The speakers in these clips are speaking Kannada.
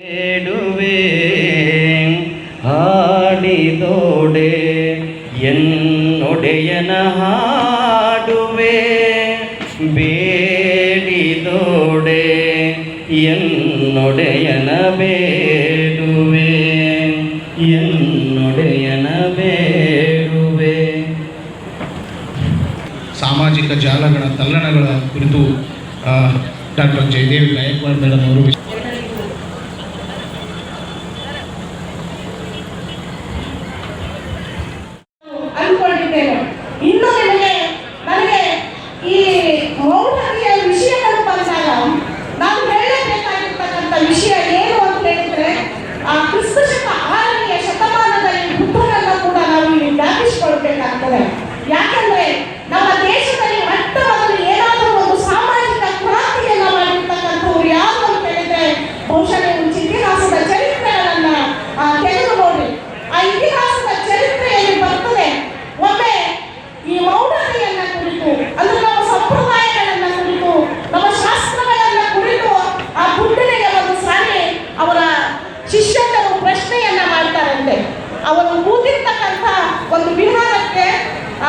ಬೇಡುವೆ ಹಾಡಿದೋಡೆ, ಎನ್ನೊಡೆಯನ ಹಾಡುವೆ, ಬೇಡಿದೋಡೆ, ಎನ್ನೊಡೆಯನ ಬೇಡುವೆ ಎನ್ನೊಡೆಯನ ಬೇಡುವೆ. ಸಾಮಾಜಿಕ ಜಾಲಗಳ ತಲ್ಲಣಗಳ ಕುರಿತು ಡಾಕ್ಟರ್ ಜಯದೇವ್ ಗಾಯಕ್ವಾಡ್ ಮೇಡಮ್ ಅವರು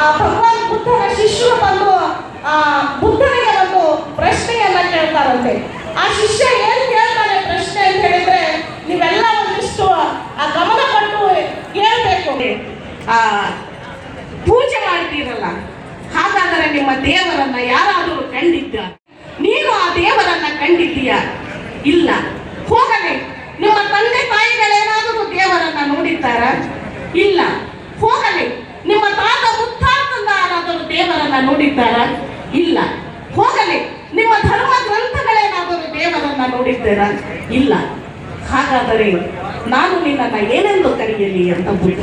ಭಗವಾನ್ ಬುದ್ಧನ ಶಿಷ್ಯರು ಬಂದು, ಆ ಬುದ್ಧನಿಗೆ ಒಂದು ಪ್ರಶ್ನೆಯನ್ನ ಕೇಳ್ತಾರಂತೆ. ಆ ಶಿಷ್ಯ ಏನ್ ಕೇಳ್ತಾನೆ ಪ್ರಶ್ನೆ ಅಂತ ಹೇಳಿದ್ರೆ, ನೀವೆಲ್ಲ ಒಂದಿಷ್ಟು, ಆ ಗಮನ ಕೊಟ್ಟು ಕೇಳಬೇಕು ಆ, ಪೂಜೆ ಮಾಡ್ತೀರಲ್ಲ, ಹಾಗಾದರೆ ನಿಮ್ಮ ದೇವರನ್ನ ಯಾರಾದರೂ ಕಂಡಿದ್ದ? ನೀನು ಆ ದೇವರನ್ನ ಕಂಡಿದ್ದೀಯ? ಇಲ್ಲ. ಹೋಗಲಿ. ನಿಮ್ಮ ತಂದೆ ತಾಯಿಗಳೇನಾದರೂ ದೇವರನ್ನ ನೋಡಿದ್ದಾರ? ಇಲ್ಲ. ಹೋಗಲಿ. ನಿಮ್ಮ ಯಾರಾದರೂ ದೇವರನ್ನ ನೋಡಿದ್ದಾರ? ಇಲ್ಲ. ಹೋಗಲಿ. ನಿಮ್ಮ ಧರ್ಮ ಗ್ರಂಥಗಳೇನಾದರೂ ದೇವರನ್ನ ನೋಡಿದ್ದಾರ? ಇಲ್ಲ. ಹಾಗಾದರೆ ನಾನು ನಿನ್ನನ್ನು ಏನೆಂದು ಕರೆಯಲಿ ಅಂತ ಬುದ್ಧ